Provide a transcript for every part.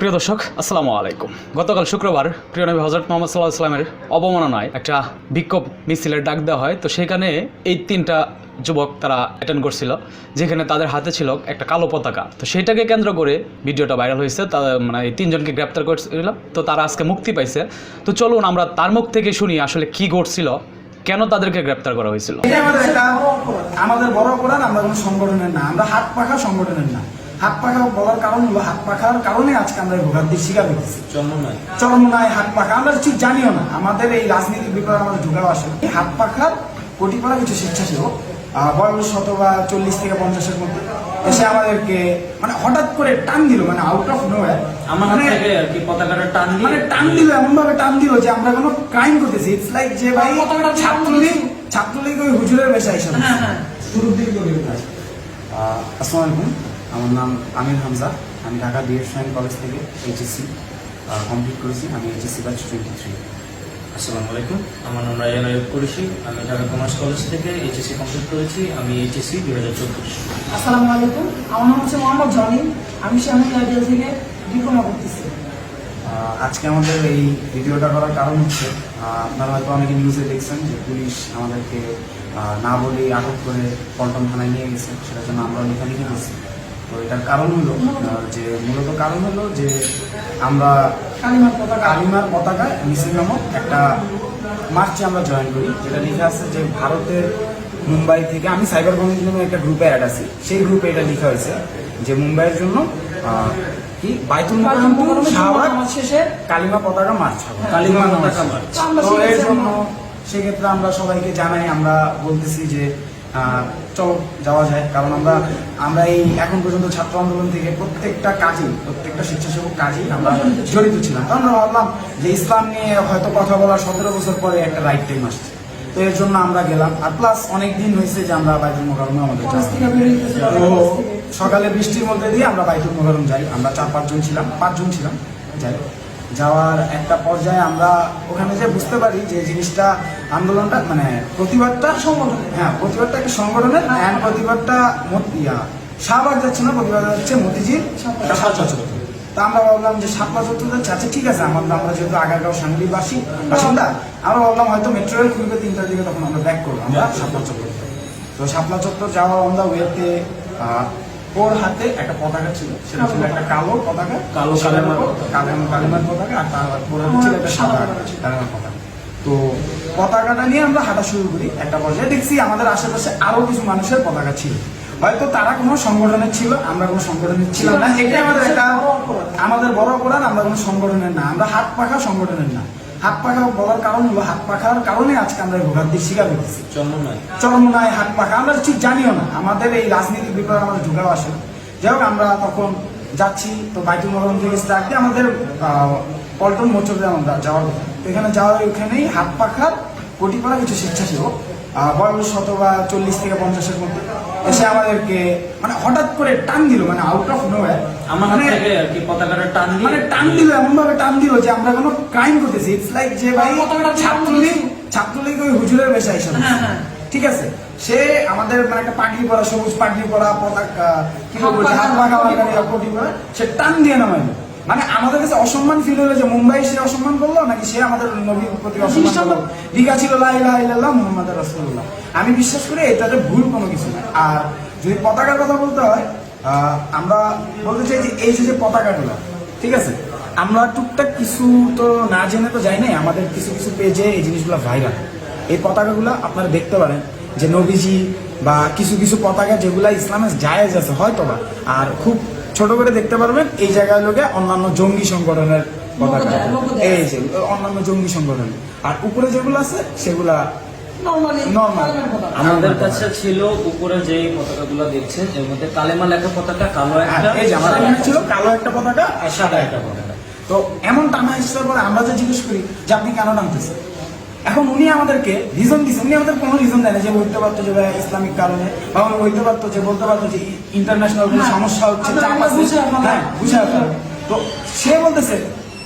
প্রিয় দর্শক, আসসালামু আলাইকুম। গতকাল শুক্রবার প্রিয় নবী হজরত মোহাম্মদ সাল্লাহ ইসলামের অবমাননায় একটা বিক্ষোভ মিছিলের ডাক দেওয়া হয়। তো সেখানে এই তিনটা যুবক তারা অ্যাটেন্ড করছিল, যেখানে তাদের হাতে ছিল একটা কালো পতাকা। তো সেটাকে কেন্দ্র করে ভিডিওটা ভাইরাল হয়েছে, তা মানে এই তিনজনকে গ্রেপ্তার করেছিল। তো তারা আজকে মুক্তি পাইছে। তো চলুন আমরা তার মুখ থেকে শুনি আসলে কি ঘটছিল, কেন তাদেরকে গ্রেপ্তার করা হয়েছিল। আমাদের বড় অপরাধ, আমরা কোনো সংগঠনের না, আমরা হাত পাখা সংগঠনের না। হাত পাখা বলার কারণ হলো হাত পাখার কারণে আজকে আমরা ভোগান্তির শিকার হয়েছি চন্দ্রনায় চরমনায় হাত পাখা আমরা ঠিক জানিও না আমাদের এই রাজনীতির বিপরীতে আমাদের ঢুকাও আসে। এই হাত পাখার কোটি পাড়া কিছু স্বেচ্ছাসেবক বয়স শত বা চল্লিশ থেকে পঞ্চাশের মধ্যে এসে আমাদেরকে মানে হঠাৎ করে টান দিল মানে আউট অফ নো আমার আর কি পতাকাটা টান মানে টান দিল এমন ভাবে টান দিল যে আমরা কোনো ক্রাইম করতেছি। ইটস লাইক যে ভাই ছাত্রলীগ ছাত্রলীগ ওই হুজুরের বেশা হিসাবে শুরুর দিকে করে আসসালামু আলাইকুম। আমার নাম আমির হামজা। আমি ঢাকা বিএস সাইন কলেজ থেকে এইচএসসি কমপ্লিট করেছি। আমি এইচএসসি ব্যাচ টোয়েন্টি থ্রি আসসালামু আলাইকুম। আমার নাম রায়ান আয়ুব করেছি আমি ঢাকা কমার্স কলেজ থেকে এইচএসসি কমপ্লিট করেছি। আমি এইচএসসি দুই হাজার চব্বিশ। আসসালামু আলাইকুম। আমার নাম হচ্ছে মোহাম্মদ জনি। আমি শ্যামলী আইডিয়াল থেকে ডিপ্লোমা করতেছি। আজকে আমাদের এই ভিডিওটা করার কারণ হচ্ছে আপনারা হয়তো অনেকে নিউজে দেখছেন যে পুলিশ আমাদেরকে না বলে আটক করে পল্টন থানায় নিয়ে গেছে। সেটার জন্য আমরা লেখালেখি করছি। তো এটার কারণ হলো যে মূলত কারণ হলো যে আমরা কালিমার পতাকা। কালিমার পতাকা মিছিল নামক একটা মার্চে আমরা জয়েন করি যেটা লেখা আছে যে ভারতের মুম্বাই থেকে আমি সাইবার গভর্নমেন্ট নামে একটা গ্রুপে অ্যাড আছি সেই গ্রুপে এটা লেখা হয়েছে যে মুম্বাইয়ের জন্য কি? বাইতুল মোকাররম শাহবাগ শেষে কালিমা পতাকা মার্চ কালিমা কালিমা পতাকা মার্চ। মার্চ। তো এর জন্য সেক্ষেত্রে আমরা সবাইকে জানাই আমরা বলতেছি যে চলো যাওয়া যায়। কারণ আমরা আমরা এই এখন পর্যন্ত ছাত্র আন্দোলন থেকে প্রত্যেকটা কাজই প্রত্যেকটা স্বেচ্ছাসেবক কাজই আমরা জড়িত ছিলাম। কারণ আমরা ভাবলাম যে ইসলাম নিয়ে হয়তো কথা বলার সতেরো বছর পরে একটা রাইট টাইম আসছে। তো এর জন্য আমরা গেলাম। আর প্লাস অনেক দিন হয়েছে যে আমরা বাইতুল মোকারমে আমাদের তো সকালে বৃষ্টির মধ্যে দিয়ে আমরা বাইতুল মোকারম যাই। আমরা চার পাঁচজন ছিলাম পাঁচজন ছিলাম যাই। যাওয়ার একটা পর্যায়ে আমরা ওখানে যে বুঝতে পারি যে জিনিসটা আন্দোলনটা মানে প্রতিবাদটা সংগঠন হ্যাঁ প্রতিবাদটা একটা সংগঠনের অ্যান্ড প্রতিবাদটা ইয়া, শাহবাগ যাচ্ছে না, প্রতিবাদ হচ্ছে মতিঝিল সাতলা তা আমরা ভাবলাম যে সাতলা চত্বর যাচ্ছে আচ্ছা ঠিক আছে আমাদের আমরা যেহেতু আগারগাঁও সাংলি বাসী বাসিন্দা, আমরা ভাবলাম হয়তো মেট্রো রেল খুলবে তিনটার দিকে, তখন আমরা ব্যাক করব, আমরা সাতলা চত্বর তো শাপলা চত্বর যাওয়া দা ওয়েতে ওর হাতে একটা পতাকা ছিল। সেটা ছিল একটা কালো পতাকা কালো কালেমার কালেমার পতাকা আর তার ওর হাতে ছিল একটা সাদা কালেমার পতাকা। তো পতাকাটা নিয়ে আমরা হাঁটা শুরু করি। একটা পর্যায়ে দেখছি আমাদের আশেপাশে আরও কিছু মানুষের পতাকা ছিল। হয়তো তারা কোনো সংগঠনের ছিল আমরা কোনো সংগঠনের ছিলাম না। এটাই আমাদের একটা আমাদের বড় অপরাধ আমরা কোনো সংগঠনের না। আমরা হাত পাখা সংগঠনের না। হাত পাখা বলার কারণ হলো হাত পাখার কারণে আজকে আমরা ভোগান্তির শিকার হয়েছি। চরমনায় হাত পাখা আমরা ঠিক জানিও না আমাদের এই রাজনীতির বিপরীতে আমাদের ঢুকাও আসে। যাই হোক আমরা তখন যাচ্ছি তো বাইতুল মরম থেকে স্টার্ট আমাদের আহ, পল্টন মোচরে আমরা যাওয়ার এখানে যাওয়ার ওখানেই হাত পাখার কোটি পাড়া কিছু স্বেচ্ছাসেবক বয়স শত বা চল্লিশ থেকে পঞ্চাশের মধ্যে। এসে আমাদেরকে মানে হঠাৎ করে টান দিল মানে আউট অফ নো আমার থেকে আর কি পতাকাটা টান দিয়ে মানে টান দিল এমন ভাবে টান দিল যে আমরা কোনো ক্রাইম করতেছি। ইটস লাইক যে ভাই ছাত্রলীগ ছাত্রলীগ ওই হুজুরের বেশা হিসাবে ঠিক আছে? সে আমাদের মানে একটা পাগড়ি পরা সবুজ পাগড়ি পরা পতাকা কি বলব হাত পাকা সে টান দিয়ে নামাইলো। মানে আমাদের কাছে অসম্মান ফিল হলো যে মুম্বাই সে অসম্মান করল নাকি সে আমাদের নবীর প্রতি অসম্মান করল? লিখা ছিল লা ইলাহা ইল্লাল্লাহ মুহাম্মাদুর রাসূলুল্লাহ। আমি বিশ্বাস করি এটাতে ভুল কোনো কিছু না আর যদি পতাকার কথা বলতে হয় আমরা বলতে চাই যে এই যে যে পতাকাগুলো ঠিক আছে? আমরা টুকটাক কিছু তো না জেনে তো যাই নাই আমাদের কিছু কিছু পেজে এই জিনিসগুলো ভাইরাল এই পতাকাগুলো আপনারা দেখতে পারেন যে নবীজি বা কিছু কিছু পতাকা যেগুলা ইসলামে জায়েজ আছে হয়তো বা আর খুব ছোট করে দেখতে পারবেন এই জায়গায় লোকে অন্যান্য জঙ্গি সংগঠনের পতাকা। এই যে অন্যান্য জঙ্গি সংগঠন। আর উপরে যেগুলো আছে সেগুলা. আমাদের কাছে ছিল উপরে যে পতাকাগুলো দেখছেন এর মধ্যে কালেমা লেখা পতাকা কালো হ্যাঁ, একটা এই যে আমাদের এখানে ছিল কালো একটা পতাকা আর সাদা একটা পতাকা। তো এমন টানা এসেছে পরে আমরা যে জিজ্ঞেস করি যে আপনি কেন টানতেছেন? এখন উনি আমাদেরকে রিজন দিচ্ছেন উনি আমাদের কোনো রিজন দেয় না যে বলতে পারতো যে ইসলামিক কারণে বা উনি বলতে পারতো যে বলতে পারতো যে ইন্টারন্যাশনাল কোনো হ্যাঁ, সমস্যা হচ্ছে চাপ আছে। হ্যাঁ বুঝে তো সে বলতেছে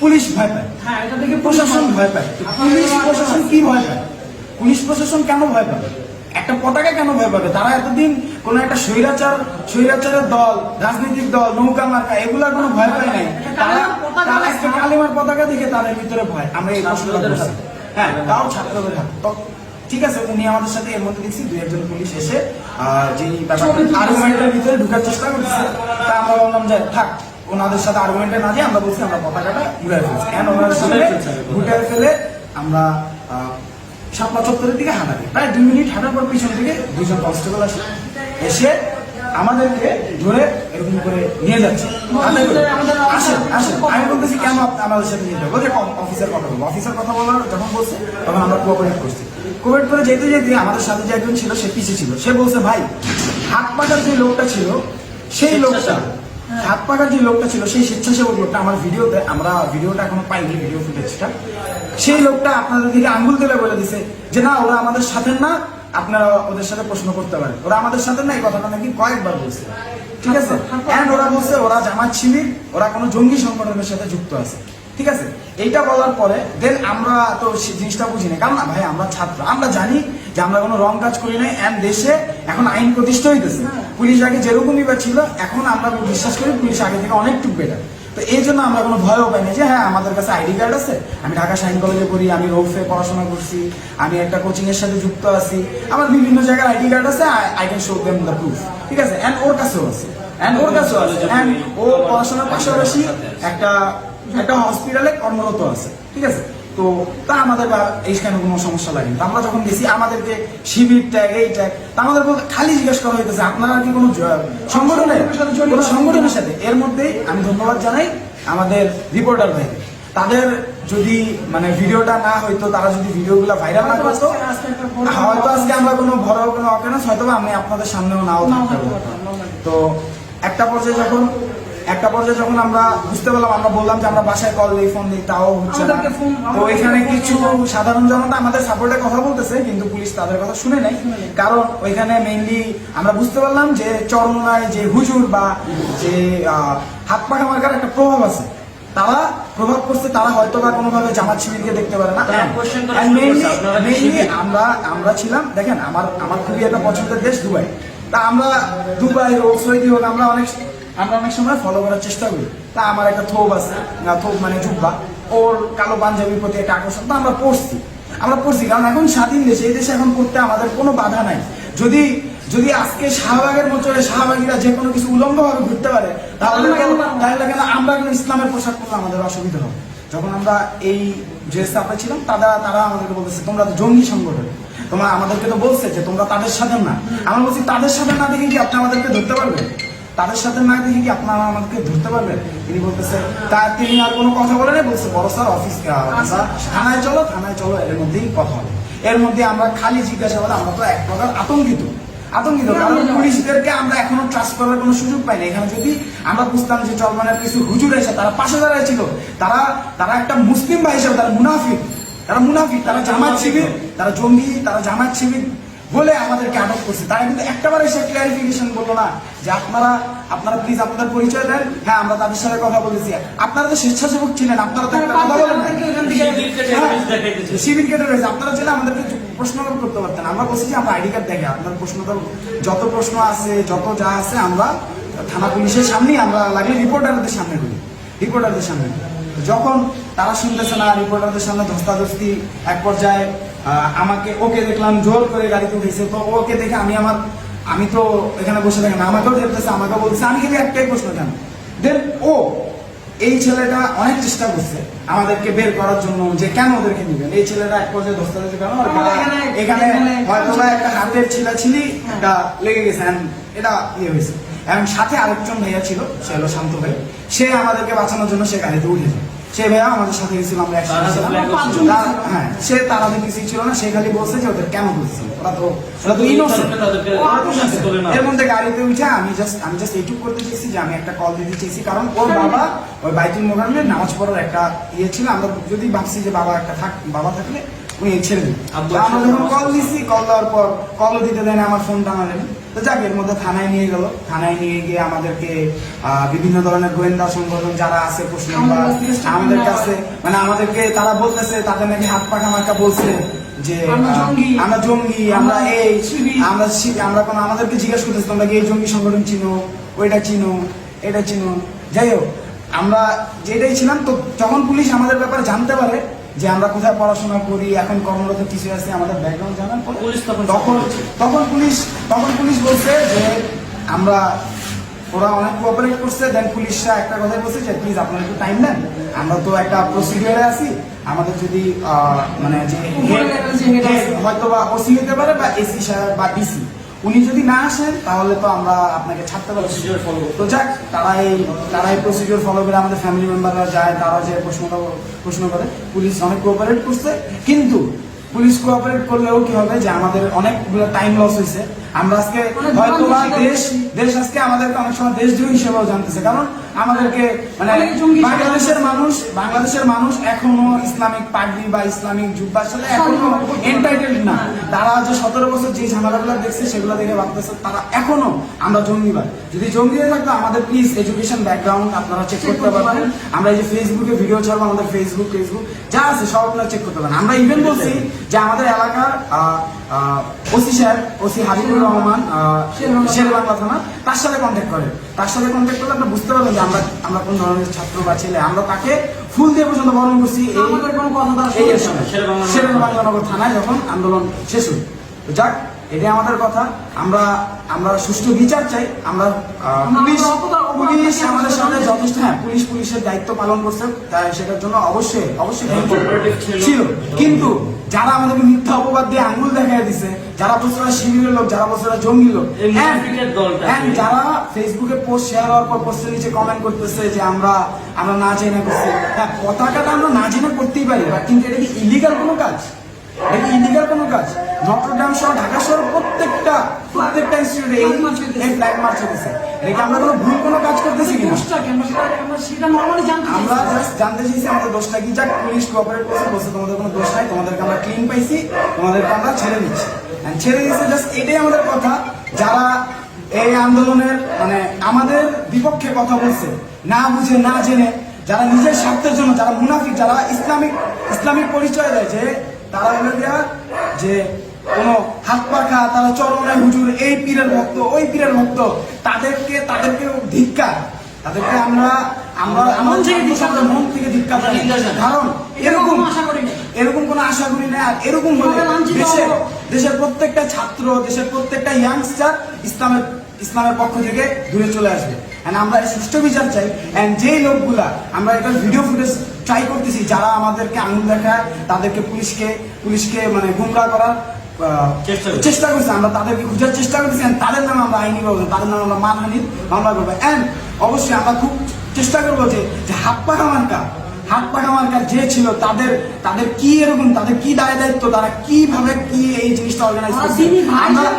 পুলিশ ভয় পায়। হ্যাঁ প্রশাসন ভয় পায়। পুলিশ প্রশাসন কি ভয় পায়? পুলিশ প্রশাসন কেন ভয় পাবে? একটা পতাকা কেন ভয় পাবে? তারা এতদিন কোন একটা স্বৈরাচার স্বৈরাচারের দল রাজনৈতিক দল নৌকা মার্কা এগুলার কোনো ভয় পায় নাই। তারা আমার পতাকা দেখে তাদের ভিতরে ভয়। আমরা এই প্রশ্নটা। হ্যাঁ তাও ছাত্রদের হাতে ঠিক আছে উনি আমাদের সাথে এর মধ্যে দেখছি দুই একজন পুলিশ এসে ব্যাপারটা আর্গুমেন্টের ভিতরে ঢুকার চেষ্টা করছে তা আমরা বললাম যে থাক ওনাদের সাথে আর্গুমেন্টে না দিয়ে আমরা বলছি আমরা পতাকাটা ঘুরে ফেলছি। কেন ওনাদের সামনে ঘুরে ফেলে আমরা শাপলা চত্বরের দিকে হাঁটা দিই প্রায় দুই মিনিট হাঁটার পর পিছন থেকে দুজন কনস্টেবল আসে। এসে আমাদেরকে ধরে এরকম করে নিয়ে যাচ্ছে। আসেন আসেন আমি বলতেছি কেন আপনি আমাদের সাথে নিয়ে যাব যে অফিসের কথা বলব। অফিসের কথা বলার যখন বলছে তখন আমরা কোঅপারেট করছি। কোঅপারেট করে যেতে যেতে আমাদের সাথে যে একজন ছিল সে পিছিয়ে ছিল। সে বলছে ভাই হাত পাকার যে লোকটা ছিল সেই লোকটা হাত পাকার যে লোকটা ছিল সেই স্বেচ্ছাসেবক লোকটা আমার ভিডিওতে আমরা ভিডিওটা এখনও পাইনি ভিডিও ফুটেজটা সেই লোকটা আপনাদের দিকে আঙ্গুল তুলে বলে দিছে যে না ওরা আমাদের সাথে না আপনারা ওদের সাথে প্রশ্ন করতে পারেন। ওরা আমাদের সাথে না এই কথাটা নাকি কয়েকবার বলছে। ঠিক আছে? এন্ড ওরা বলছে ওরা জামাত শিবির ওরা কোনো জঙ্গি সংগঠনের সাথে যুক্ত আছে। ঠিক আছে? এইটা বলার পরে দেন আমরা তো জিনিসটা বুঝি না কারণ না ভাই আমরা ছাত্র। আমরা জানি যে আমরা কোনো রং কাজ করি নাই এন্ড দেশে এখন আইন প্রতিষ্ঠা হইতেছে। পুলিশ আগে যেরকমই বা ছিল এখন আমরা বিশ্বাস করি পুলিশ আগে থেকে অনেকটুকু বেটার তো এই জন্য আমরা কোনো ভয়ও পাইনি যে হ্যাঁ আমাদের কাছে আইডি কার্ড আছে, আমি ঢাকা সাইন কলেজে পড়ি, আমি রোফে পড়াশোনা করছি, আমি একটা কোচিং এর সাথে যুক্ত আছি আমার বিভিন্ন জায়গার আইডি কার্ড আছে, I can show them the proof ঠিক আছে? এন্ড ওর কাছেও আছে এন্ড ওর কাছেও আছে ও পড়াশোনার পাশাপাশি একটা একটা হসপিটালে কর্মরত আছে, ঠিক আছে? তো তা আমাদের এইখানে কোনো সমস্যা লাগেনি তো আমরা যখন গেছি আমাদেরকে শিবির ট্যাগ এই ট্যাগ তা আমাদের খালি জিজ্ঞেস করা হইতেছে আপনারা কি কোনো জ- সংগঠনে কোনো সংগঠনের সাথে। এর মধ্যেই আমি ধন্যবাদ জানাই আমাদের রিপোর্টার ভাই। তাদের যদি মানে ভিডিওটা না হইতো তারা যদি ভিডিও ভিডিওগুলো ভাইরাল না করতো হয়তো আজকে আমরা কোনো বড় কোনো অকেনাস হয়তো আমি আপনাদের সামনেও নাও তো একটা পর্যায়ে যখন একটা পর্যায়ে যখন আমরা বুঝতে পারলাম আমরা বললাম যে আমরা বাসায় কল দিই ফোন দিই তাও হচ্ছে না। তো এখানে কিছু সাধারণ জনতা আমাদের সাপোর্টে কথা বলতেছে কিন্তু পুলিশ তাদের কথা শুনে নাই। কারণ ওইখানে মেইনলি আমরা বুঝতে পারলাম যে চরমনায় যে হুজুর বা যে হাত পাখা মার্কার একটা প্রভাব আছে। তারা প্রভাব করছে তারা হয়তো বা কোনোভাবে জামাত শিবিরকে দেখতে পারে না? আমরা আমরা ছিলাম দেখেন আমার আমার খুবই একটা পছন্দের দেশ দুবাই। তা আমরা দুবাই হোক সৌদি হোক আমরা অনেক আমরা অনেক সময় ফলো করার চেষ্টা করি। তা আমার একটা থোপ আছে না থোপ মানে জুব্বা। ওর কালো পাঞ্জাবির প্রতি একটা আকর্ষণ তো আমরা পড়ছি আমরা পড়ছি কারণ এখন স্বাধীন দেশ এই দেশে এখন পড়তে আমাদের কোনো বাধা নাই। যদি যদি আজকে শাহবাগের মতো শাহবাগীরা যে কোনো কিছু উলঙ্গ ভাবে ঘুরতে পারে তাহলে পারব? তাহলে কেন আমরা কেন ইসলামের পোশাক পরলে আমাদের অসুবিধা হবে? যখন আমরা এই যে স্টাফে ছিলাম তারা তারা আমাদেরকে বলতেছে তোমরা তো জঙ্গি সংগঠন। তোমরা আমাদেরকে তো বলছে যে তোমরা তাদের সাথে না। আমরা বলছি তাদের সাথে না দেখে কি আপনি আমাদেরকে ধরতে পারবেন? তাদের সাথে না দেখে কি আপনারা আমাদেরকে ধরতে পারবেন? তিনি বলতেছে তা তিনি আর কোনো কথা বলে নাই বলছে বড় স্যার অফিস থানায় চলো থানায় চলো এর মধ্যেই কথা হবে। এর মধ্যে আমরা খালি জিজ্ঞাসাবাদ আমরা তো এক প্রকার আতঙ্কিত। আতঙ্কিত কারণ পুলিশদেরকে আমরা এখনও ট্রাস্ট করার কোনো সুযোগ পাইনি। এখানে যদি আমরা বুঝতাম যে চলমানের কিছু হুজুর এসে তারা পাশে দাঁড়ায় ছিল তারা তারা একটা মুসলিম ভাই হিসেবে তারা মুনাফিক তারা মুনাফিক তারা জামাত শিবির তারা জঙ্গি তারা জামাত শিবির বলে আমাদেরকে আটক করছে? তারা কিন্তু একটাবার এসে ক্লারিফিকেশন বলল না যে আপনারা আপনারা প্লিজ আপনাদের পরিচয় দেন। হ্যাঁ আমরা তাদের সাথে কথা বলেছি। আপনারা তো স্বেচ্ছাসেবক ছিলেন আপনারা তো একটা কথা বলেন। থেকে হ্যাঁ, কেটে রয়েছে আপনারা ছিল আমাদেরকে প্রশ্ন করতে পারতেন। আমরা বলছি যে আমরা আইডি কার্ড দেখে আপনার প্রশ্ন তো যত প্রশ্ন আছে যত যা আছে আমরা থানা পুলিশের সামনেই আমরা লাগলে রিপোর্টারদের সামনে করি। রিপোর্টারদের সামনে। যখন তারা শুনতেছে না রিপোর্টারদের সামনে ধস্তাধস্তি এক পর্যায়ে আমাকে ওকে দেখলাম জোর করে গাড়িতে উঠেছে। তো ওকে দেখে আমি আমার আমি তো এখানে বসে থাকি না আমাকেও দেখতেছে আমাকেও বলছে আমি খালি একটাই প্রশ্ন কেন দেন ও এই ছেলেটা অনেক চেষ্টা করছে আমাদেরকে বের করার জন্য যে কেন ওদেরকে নিবেন? এই ছেলেটা এক পর্যায়ে ধস্তা কারণ আমাদের এখানে- হয়তো একটা হাতের ছিলা ছিলি একটা লেগে গেছে এটা ইয়ে হয়েছে। এবং সাথে আরেকজন ভাইয়া ছিল সে হলো শান্ত ভাই। সে আমাদেরকে বাঁচানোর জন্য সে গাড়িতে উঠেছে। সে ভাইয়া আমাদের সাথে গেছিল আমরা হ্যাঁ সে তারাদের কিছুই ছিল না সে খালি বলছে যে ওদের কেন বলছে ওরা তো ওরা তো না। এর মধ্যে গাড়িতে উঠে আমি জাস্ট আমি জাস্ট এইটুকু করতে চেয়েছি যে আমি একটা কল দিতে চেয়েছি কারণ ওর বাবা ওই বাইতুল মোকারমের নামাজ পড়ার একটা ইয়ে ছিল। আমরা যদি ভাবছি যে বাবা একটা থাক বাবা থাকলে উনি ছেড়ে দিন আমরা যখন কল। দিছি কল দেওয়ার পর কলও দিতে দেয় না আমার ফোনটা আমাদের তো যাক এর মধ্যে থানায় নিয়ে গেল। থানায় নিয়ে গিয়ে আমাদেরকে বিভিন্ন ধরনের গোয়েন্দা সংগঠন যারা আছে প্রশ্ন আমাদের কাছ মানে আমাদেরকে তারা বলতেছে তাদের নাকি হাত পাখা মার্কা বলছে যে আমরা জঙ্গি। আমরা জঙ্গি আমরা আমরা এই আমরা আমরা কোনো আমাদেরকে জিজ্ঞেস করতেছি তোমরা কি এই জঙ্গি সংগঠন চিনো? ওইটা চিনো এটা চিনো। যাই হোক আমরা যেটাই ছিলাম তো যখন পুলিশ আমাদের ব্যাপারে জানতে পারে যে আমরা কোথায় পড়াশোনা করি এখন কর্মরত কিছু আছে আমাদের ব্যাকগ্রাউন্ড জানার পরে পুলিশ তখন তখন তখন পুলিশ তখন পুলিশ বলছে যে আমরা ওরা অনেক কোঅপারেট করছে দেন পুলিশরা একটা কথাই বলছে যে প্লিজ আপনারা একটু টাইম দেন আমরা তো একটা প্রসিডিওরে আছি। আমাদের যদি মানে যে। হয়তো বা ওসি হতে পারে বা এসি সাহেব বা ডিসি উনি যদি না আসেন তাহলে তো আমরা আপনাকে ছাড়তে পারব Procedure ফলো তো যাক তারা এই তারা এই প্রসিডিওর ফলো করে আমাদের ফ্যামিলি মেম্বাররা যায় তারা যে প্রশ্ন প্রশ্ন করে পুলিশ অনেক কোঅপারেট করছে। কিন্তু পুলিশ কোঅপারেট করলেও কি হবে যে আমাদের অনেকগুলো টাইম লস হয়েছে। আমরা আজকে হয়তো দেশ দেশ আজকে আমাদের অনেক সময় দেশদ্রোহী হিসেবেও জানতেছে। কারণ আমাদেরকে মানে বাংলাদেশের মানুষ বাংলাদেশের মানুষ এখনও ইসলামিক পাগড়ি বা ইসলামিক যুব্বার সাথে এখনও এন্টাইটেড না। তারা যে সতেরো বছর যে ঝামেলাগুলো দেখছে সেগুলো দেখে ভাবতেছে তারা এখনও আমরা জঙ্গিবাদ। যদি জঙ্গি হয়ে থাকতো আমাদের প্লিজ এডুকেশন ব্যাকগ্রাউন্ড আপনারা চেক করতে পারবেন আমরা এই যে ফেসবুকে ভিডিও ছাড়বো আমাদের ফেসবুক ফেসবুক যা আছে সব আপনারা চেক করতে পারেন। আমরা ইভেন বলছি যে আমাদের এলাকার OC sir OC Habibur Rahman Sherbangla থানা তার সাথে কন্ট্যাক্ট করে। তার সাথে কন্ট্যাক্ট করলে আপনি বুঝতে পারবেন যে আমরা আমরা কোন ধরনের ছাত্র বা ছেলে। আমরা তাকে ফুল দিয়ে পর্যন্ত বরণ করছি। এই। শেরেবাংলা- শেরেবাংলানগর থানায় যখন আন্দোলন শেষ হল। যাক এটাই আমাদের কথা। আমরা আমরা সুষ্ঠু বিচার চাই। আমরা পুলিশ পুলিশ আমাদের সামনে যথেষ্ট হ্যাঁ পুলিশ পুলিশের দায়িত্ব পালন করছে। তাই সেটার জন্য অবশ্যই অবশ্যই ছিল। কিন্তু যারা আমাদেরকে মিথ্যা অপবাদ দিয়ে আঙ্গুল দেখাই দিছে যারা বছরা শিবিরের লোক যারা বছরা জঙ্গি লোক দলটা। and যারা ফেসবুকে পোস্ট শেয়ার হওয়ার পর পোস্টের নিচে কমেন্ট করতেছে যে আমরা আমরা না জেনে করছি। হ্যাঁ পতাকাটা আমরা না জেনে করতেই পারি কিন্তু এটা কি ইলিগাল কোনো কাজ? এটা কি ইলিগাল কোনো কাজ? নটরডাম সহ ঢাকা শহর প্রত্যেকটা প্রত্যেকটা ইনস্টিটিউটে এই ফ্ল্যাগ মার্চ হতেছে এটা কি আমরা কোনো ভুল কোনো কাজ করতেছি কি? আমরা জাস্ট জানতে চাইছি। আমাদের দোষটা কি? যাক পুলিশ কোঅপারেট করছে বলছে তোমাদের কোনো দোষ নাই তোমাদেরকে আমরা ক্লিন পাইছি তোমাদেরকে আমরা ছেড়ে দিচ্ছি। ছেড়ে দিচ্ছে জাস্ট এটাই আমাদের কথা। যারা এই আন্দোলনের মানে আমাদের বিপক্ষে কথা বলছে না বুঝে না জেনে যারা নিজের স্বার্থের জন্য যারা মুনাফিক যারা ইসলামিক ইসলামিক পরিচয় দেয় যে তারা হলো গিয়া যে কোনো হাত পাখা তারা চরণে হুজুর এই পীরের ভক্ত ওই পীরের ভক্ত তাদেরকে তাদেরকে ধিক্কার তাদেরকে আমরা আমরা মন থেকে ধিক্কার মন ধিক্কার। কারণ এরকম আশা করি এরকম কোনো আশা করি না। আর এরকম হলে দেশের দেশের প্রত্যেকটা ছাত্র দেশের প্রত্যেকটা ইয়াংস্টার ইসলামের ইসলামের পক্ষ থেকে দূরে চলে আসবে। আমরা সুষ্ঠু বিচার চাই। এন্ড যেই লোকগুলা আমরা এটা ভিডিও ফুটেজ ট্রাই করতেছি যারা আমাদেরকে আঙুল দেখায় তাদেরকে পুলিশকে পুলিশকে মানে গুমরা করার চেষ্টা করছে। করছি আমরা তাদেরকে খোঁজার চেষ্টা করতেছি তাদের নামে আমরা আইনি ব্যবস্থা তাদের নামে আমরা মানহানির মামলা করব এন্ড অবশ্যই আমরা খুব চেষ্টা করব যে হাত পাখা মার্কা হাত পাখা মার্কার যে ছিল তাদের তাদের কি এরকম তাদের কি দায় দায়িত্ব তারা কীভাবে কি এই জিনিসটা অর্গানাইজ করছে আমরা-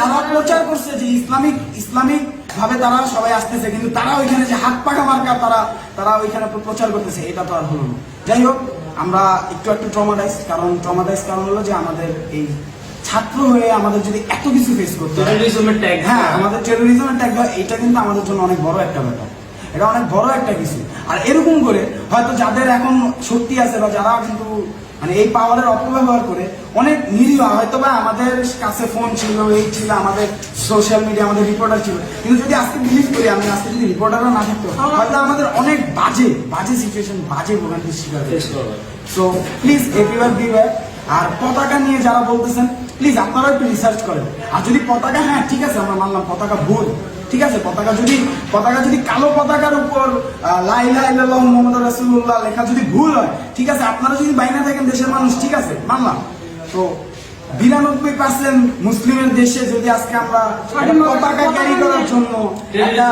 তারা। প্রচার করছে যে ইসলামিক ইসলামিক ভাবে তারা সবাই আসতেছে কিন্তু তারা ওইখানে যে হাত পাখা মার্কা তারা তারা ওইখানে প্রচার করতেছে এটা তো আর হলো না। যাই হোক আমরা একটু একটু ট্রমাটাইজ কারণ ট্রমাটাইজ কারণ হলো যে আমাদের এই ছাত্র হয়ে আমাদের যদি এত কিছু ফেস করতে হয় টেরোরিজমের ট্যাগ হ্যাঁ আমাদের টেরোরিজমের ট্যাগ এটা কিন্তু আমাদের জন্য অনেক বড় একটা ব্যাপার। এটা অনেক বড় একটা কিছু। আর এরকম করে হয়তো যাদের এখন শক্তি আছে বা যারা কিন্তু মানে এই পাওয়ারের অপব্যবহার করে অনেক নিরীহ হয়তো বা আমাদের কাছে ফোন ছিল এই ছিল আমাদের সোশ্যাল মিডিয়া আমাদের রিপোর্টার ছিল। কিন্তু যদি আজকে বিলিভ করি আমি আজকে যদি রিপোর্টারও না থাকতো হয়তো আমাদের অনেক বাজে বাজে সিচুয়েশন বাজে ভোগান্তির শিকার সো প্লিজ এভরিওয়ান বিওয়্যার আর পতাকা নিয়ে যারা বলতেছেন প্লিজ আপনারা একটু রিসার্চ করেন। আর যদি পতাকা হ্যাঁ ঠিক আছে আমরা মানলাম পতাকা ভুল। ঠিক আছে? পতাকা যদি পতাকা যদি কালো পতাকার উপর আহ, লা ইলাহা ইল্লাল্লাহু লেখা যদি ভুল হয় ঠিক আছে? আপনারা যদি বাইনা থাকেন দেশের মানুষ ঠিক আছে? মানলাম। তো বিরানব্বই পার্সেন্ট মুসলিমের দেশে যদি আজকে আমরা একটা পতাকা ক্যারি করার জন্য একটা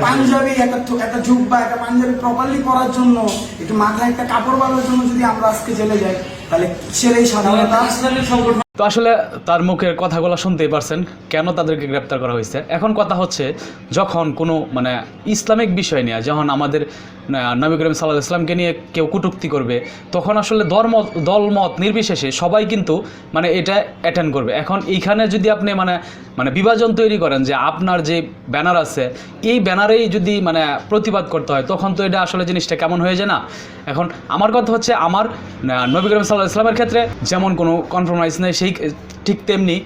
পাঞ্জাবি একটা একটা জুব্বা একটা পাঞ্জাবি প্রপারলি করার জন্য একটু মাথায় একটা কাপড় বাঁধার জন্য যদি আমরা আজকে জেলে যাই তাহলে কিসের এই স্বাধীনতা? ইসলামিক সংগঠন তো আসলে তার মুখের কথাগুলো শুনতেই পারছেন কেন তাদেরকে গ্রেপ্তার করা হয়েছে। এখন কথা হচ্ছে যখন কোনো মানে ইসলামিক বিষয় নিয়ে, যখন আমাদের নবী করিম সাল্লাহ ইসলামকে নিয়ে কেউ কটূক্তি করবে, তখন আসলে ধর্ম, দলমত নির্বিশেষে সবাই কিন্তু মানে এটা অ্যাটেন্ড করবে। এখন এইখানে যদি আপনি মানে মানে বিভাজন তৈরি করেন যে আপনার যে ব্যানার আছে, এই ব্যানারেই যদি মানে প্রতিবাদ করতে হয়, তখন তো এটা আসলে জিনিসটা কেমন হয়ে যায় না? এখন আমার কথা হচ্ছে আমার নবী করিম সাল্লাহ ইসলামের ক্ষেত্রে যেমন কোনো কনফার্মাইজ নেই সেই ঠিক তেমনি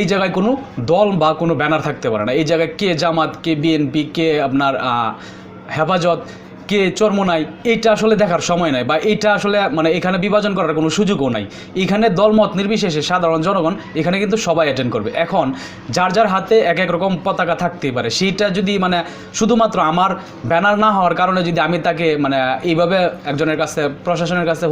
এই জায়গায় কোনো দল বা কোনো ব্যানার থাকতে পারে না। এই জায়গায় কে জামাত, কে বিএনপি, কে আপনার হেফাজত কে চর্ম নাই, এইটা আসলে দেখার সময় নাই বা এইটা আসলে মানে এখানে বিভাজন করার কোনো সুযোগও নাই। এখানে দলমত নির্বিশেষে সাধারণ জনগণ এখানে কিন্তু সবাই অ্যাটেন্ড করবে। এখন যার যার হাতে এক এক রকম পতাকা থাকতেই পারে সেইটা যদি মানে শুধুমাত্র আমার ব্যানার না হওয়ার কারণে যদি আমি তাকে মানে এইভাবে একজনের কাছে, প্রশাসনের কাছে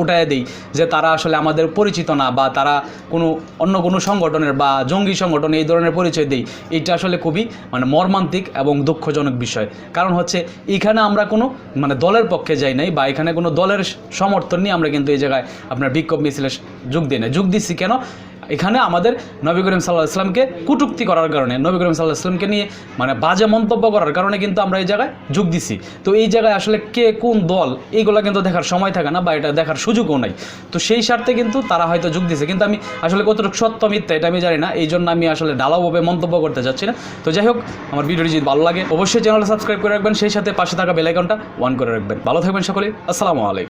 উঠায় দিই যে তারা আসলে আমাদের পরিচিত না বা তারা কোনো অন্য কোনো সংগঠনের বা জঙ্গি সংগঠন এই ধরনের পরিচয় দেই, এটা আসলে খুবই মানে মর্মান্তিক এবং দুঃখজনক বিষয়। কারণ হচ্ছে এখানে আমরা কোনো মানে দলের পক্ষে যাই নাই বা এখানে কোনো দলের সমর্থন নিয়ে আমরা কিন্তু এই জায়গায় আপনার বিক্ষোভ মিছিলে যোগ দিই না যোগ দিচ্ছি কেন? এখানে আমাদের নবী করিম সাল্লাহ ইসলামকে কুটুক্তি করার কারণে, নবী করিম সাল্লাহ ইসলামকে নিয়ে মানে বাজে মন্তব্য করার কারণে কিন্তু আমরা এই জায়গায় যোগ দিছি। তো এই জায়গায় আসলে কে কোন দল, এইগুলো কিন্তু দেখার সময় থাকে না বা এটা দেখার সুযোগও নাই। তো সেই স্বার্থে কিন্তু তারা হয়তো যোগ দিছে। কিন্তু আমি আসলে কতটুকু সত্য, মিথ্যা এটা আমি জানি না। এই জন্য আমি আসলে ঢালাওভাবে মন্তব্য করতে চাচ্ছি না। তো যাই হোক, আমার ভিডিওটি যদি ভালো লাগে, অবশ্যই চ্যানেলটা সাবস্ক্রাইব করে রাখবেন। সেই সাথে পাশে থাকা বেলাইকনটা অন করে রাখবেন। ভালো থাকবেন সকলে। আসসালামু আলাইকুম।